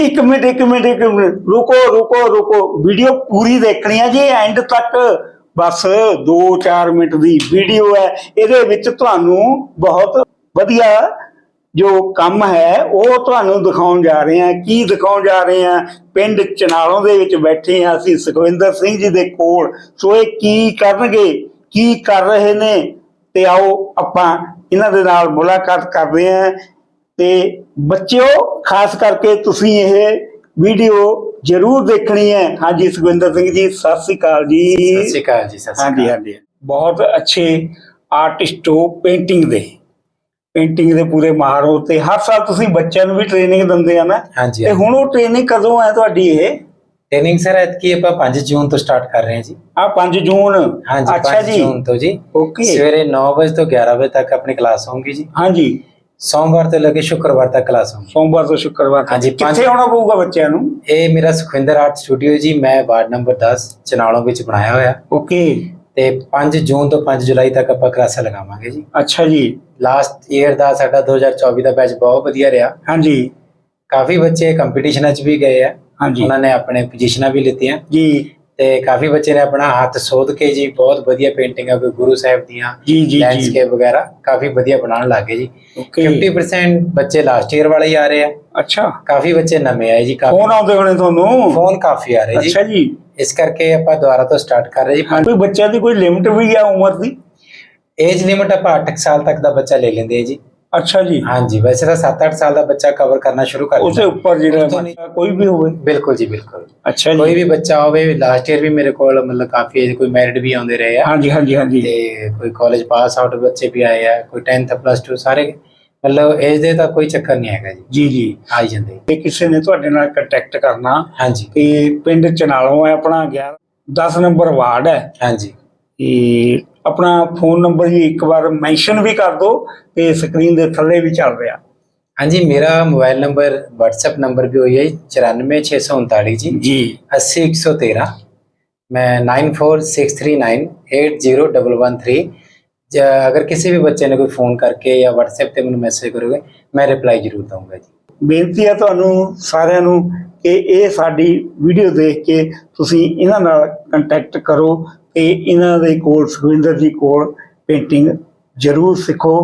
ਇੱਕ ਮਿੰਟ ਇੱਕ ਮਿੰਟ ਇੱਕ ਮਿੰਟ। ਰੁਕੋ ਰੁਕੋ ਰੁਕੋ। ਵੀਡੀਓ ਪੂਰੀ ਦੇਖਣੀ ਹੈ ਜੀ ਐਂਡ ਤੱਕ। ਬਸ 2-4 ਮਿੰਟ ਦੀ ਵੀਡੀਓ ਹੈ। ਇਹਦੇ ਵਿੱਚ ਤੁਹਾਨੂੰ ਬਹੁਤ ਵਧੀਆ ਜੋ ਕੰਮ ਹੈ, ਉਹ ਤੁਹਾਨੂੰ ਦਿਖਾਉਣ ਜਾ ਰਹੇ ਹਾਂ। ਕੀ ਦਿਖਾਉਣ ਜਾ ਰਹੇ ਹਾਂ? ਪਿੰਡ ਚਨਾਲੋਂ ਦੇ ਵਿੱਚ ਬੈਠੇ ਹਾਂ ਅਸੀਂ, ਸੁਖਵਿੰਦਰ ਸਿੰਘ ਜੀ ਦੇ ਕੋਲ। ਸੋ ਇਹ ਕੀ ਕਰਨਗੇ, ਕੀ ਕਰ ਰਹੇ ਨੇ, ਤੇ ਆਓ ਆਪਾਂ ਇਹਨਾਂ ਦੇ ਨਾਲ ਮੁਲਾਕਾਤ ਕਰਦੇ ਹਾਂ। ਤੇ ਬੱਚਿਓ ਖਾਸ ਕਰਕੇ ਤੁਸੀਂ ਇਹ ਵੀਡੀਓ ਜ਼ਰੂਰ ਦੇਖਣੀ ਹੈ। ਹਾਂਜੀ ਸੁਖਵਿੰਦਰ ਸਿੰਘ ਜੀ ਸਤਿ ਸ੍ਰੀ ਅਕਾਲ ਜੀ। ਸਤਿ ਸ਼੍ਰੀ ਅਕਾਲ ਜੀ ਸਤਿ ਸ਼੍ਰੀ ਹਾਂਜੀ ਅਕਾਲ। ਹਾਂਜੀ। ਬਹੁਤ ਅੱਛੇ ਆਰਟਿਸਟ ਹੋ ਪੇਂਟਿੰਗ ਦੇ। ਪੇਂਟਿੰਗ ਦੇ ਪੂਰੇ ਮਾਹਰ ਹੋ ਤੇ ਹਰ ਸਾਲ ਤੁਸੀਂ ਬੱਚਿਆਂ ਨੂੰ ਵੀ ਟ੍ਰੇਨਿੰਗ ਦਿੰਦੇ ਆ ਨਾ। ਹਾਂਜੀ ਤੇ ਹੁਣ ਉਹ ਟ੍ਰੇਨਿੰਗ ਕਦੋਂ ਹੈ ਤੁਹਾਡੀ ਇਹ? ਟ੍ਰੇਨਿੰਗ ਸਰ ਐਤਕੀ ਆਪਾਂ 5 ਜੂਨ ਤੋਂ ਸਟਾਰਟ ਕਰ ਰਹੇ ਹਾਂ ਜੀ। ਆ 5 ਜੂਨ। ਹਾਂਜੀ ਅੱਛਾ 5 ਜੀ। ਜੂਨ ਤੋਂ ਜੀ। ਓਕੇ। ਸਵੇਰੇ 9 ਵਜੇ ਤੋਂ 11 ਵਜੇ ਤੱਕ ਆਪਣੀ ਕਲਾਸ ਹੋਊਗੀ ਜੀ। ਹਾਂਜੀ। ਸੋਮਵਾਰ ਤੋਂ ਲੈ ਕੇ ਸ਼ੁੱਕਰਵਾਰ ਤੱਕ ਕਲਾਸ ਹੋਊਗੀ। ਸੋਮਵਾਰ ਤੋਂ ਸ਼ੁੱਕਰਵਾਰ ਤੱਕ। ਹਾਂਜੀ, ਪੰਜ- ਕਿੱਥੇ ਆਉਣਾ ਪਊਗਾ ਬੱਚਿਆਂ ਨੂੰ? ਇਹ ਮੇਰਾ ਸੁਖਵਿੰਦਰ ਆਰਟ ਸਟੂਡੀਓ ਜੀ ਮੈਂ ਵਾਰਡ ਨੰਬਰ 10 ਚਨਾਲੋਂ ਵਿੱਚ ਬਣਾਇਆ ਹੋਇਆ। ਓਕੇ। ਤੇ 5 ਜੂਨ ਤੋਂ 5 ਜੁਲਾਈ ਤੱਕ ਆਪਾਂ ਕਲਾਸਾਂ ਲਗਾਵਾਂਗੇ ਜੀ। ਅੱਛਾ ਜੀ। ਲਾਸਟ ਈਅਰ ਦਾ ਸਾਡਾ 2024 ਦਾ ਬੈਚ ਬਹੁਤ ਵਧੀਆ ਰਿਹਾ। ਹਾਂਜੀ। ਕਾਫੀ ਬੱਚੇ ਕੰਪੀਟੀਸ਼ਨਾਂ 'ਚ ਵੀ ਗਏ ਆ। ਹਾਂਜੀ। ਉਹਨਾਂ ਨੇ ਆਪਣੇ ਪੋਜੀਸ਼ਨਾਂ ਵੀ ਲਿੱਤੀਆਂ। ਜੀ। ਤੇ ਕਾਫੀ ਬੱਚੇ ਨੇ ਆਪਣਾ ਹੱਥ ਸੋਧ ਕੇ ਜੀ ਬਹੁਤ ਵਧੀਆ ਪੇਂਟਿੰਗਾਂ ਕੋਈ ਗੁਰੂ ਸਾਹਿਬ ਦੀਆਂ ਜੀ ਜੀ ਲੈਂਡਸਕੇਪ ਵਗੈਰਾ ਕਾਫੀ ਵਧੀਆ ਬਣਾਉਣ ਲੱਗੇ ਜੀ। ਓਕੇ 50% ਬੱਚੇ ਲਾਸਟ ਈਅਰ ਵਾਲੇ ਹੀ ਆ ਰਹੇ ਆ। ਅੱਛਾ। ਕਾਫੀ ਬੱਚੇ ਨਵੇਂ ਆਏ ਜੀ ਕਾਫੀ ਫੋਨ ਆਉਂਦੇ ਹੋਣੇ ਤੁਹਾਨੂੰ? ਫੋਨ ਕਾਫੀ ਆ ਰਹੇ ਜੀ। ਅੱਛਾ ਜੀ। ਇਸ ਕਰਕੇ ਆਪਾਂ ਦੁਬਾਰਾ ਤੋਂ ਸਟਾਰਟ ਕਰ ਰਹੇ ਜੀ। ਕੋਈ ਬੱਚਿਆਂ ਦੀ ਕੋਈ ਲਿਮਟ ਵੀ ਹੈ ਉਮਰ ਦੀ? ਏਜ ਲਿਮਟ ਆਪਾਂ 8 ਸਾਲ ਤੱਕ ਦਾ ਬੱਚਾ ਲੈ ਲੈਂਦੇ ਆ ਜੀ। ਅੱਛਾ ਜੀ। ਹਾਂਜੀ ਵੈਸੇ ਤਾਂ 7-8 ਸਾਲ ਦਾ ਬੱਚਾ ਕਵਰ ਕਰਨਾ ਸ਼ੁਰੂ ਕਰ ਉਸੇ ਦਿੰਦਾ ਉੱਪਰ ਜਿਹੜਾ ਕੋਈ ਵੀ ਹੋਵੇ। ਬਿਲਕੁਲ ਜੀ ਬਿਲਕੁਲ। ਅੱਛਾ ਕੋਈ ਜੀ ਵੀ ਬੱਚਾ ਹੋਵੇ ਲਾਸਟ ਈਅਰ ਵੀ ਮੇਰੇ ਕੋਲ ਮਤਲਬ ਕਾਫੀ age, ਕੋਈ ਮੈਰਿਡ ਵੀ ਆਉਂਦੇ ਰਹੇ ਆ। ਹਾਂਜੀ ਹਾਂਜੀ ਹਾਂਜੀ। ਤੇ ਕੋਈ ਕਾਲਜ ਪਾਸ ਆਊਟ ਬੱਚੇ ਵੀ ਆਏ ਆ ਕੋਈ 10th ਪਲੱਸ 2 ਸਾਰੇ ਮਤਲਬ ਏਜ ਦੇ ਤਾਂ ਕੋਈ ਚੱਕਰ ਨਹੀਂ ਹੈਗਾ ਜੀ। ਜੀ ਜੀ। ਆ ਜਾਂਦੇ। ਤੇ ਕਿਸੇ ਨੇ ਤੁਹਾਡੇ ਨਾਲ ਕੰਟੈਕਟ ਕਰਨਾ ਹਾਂਜੀ। ਤੇ ਪਿੰਡ ਚਨਾਲੋਂ ਹੈ ਆਪਣਾ 11 10 ਨੰਬਰ ਵਾਰਡ ਹੈ। ਹਾਂਜੀ। ਤੇ ਆਪਣਾ ਫੋਨ ਨੰਬਰ ਜੀ ਇੱਕ ਵਾਰ ਮੈਂਸ਼ਨ ਵੀ ਕਰ ਦਿਓ ਤੇ ਸਕਰੀਨ ਦੇ ਥੱਲੇ ਵੀ ਚੱਲ ਰਿਹਾ। ਹਾਂਜੀ ਮੇਰਾ ਮੋਬਾਈਲ ਨੰਬਰ WhatsApp ਨੰਬਰ ਵੀ ਹੋਈ ਹੈ 94639 ਜੀ। ਜੀ। 80113 ਮੈਂ 9463980113 ਜ- ਅਗਰ ਕਿਸੇ ਵੀ ਬੱਚੇ ਨੇ ਕੋਈ ਫੋਨ ਕਰਕੇ ਜਾਂ WhatsApp ਤੇ ਮੈਨੂੰ ਮੈਸੇਜ ਕਰੋਗੇ ਮੈਂ ਰਿਪਲਾਈ ਜ਼ਰੂਰ ਦਊਂਗਾ ਜੀ। ਬੇਨਤੀ ਹੈ ਤੁਹਾਨੂੰ ਸਾਰਿਆਂ ਨੂੰ ਕਿ ਇਹ ਸਾਡੀ ਵੀਡੀਓ ਦੇਖ ਕੇ ਤੁਸੀਂ ਇਹਨਾਂ ਨਾਲ ਕੰਟੈਕਟ ਕਰੋ ਤੇ ਇਹਨਾਂ ਦੇ ਕੋਲ ਸੁਖਵਿੰਦਰ ਜੀ ਕੋਲ ਪੇਂਟਿੰਗ ਜ਼ਰੂਰ ਸਿੱਖੋ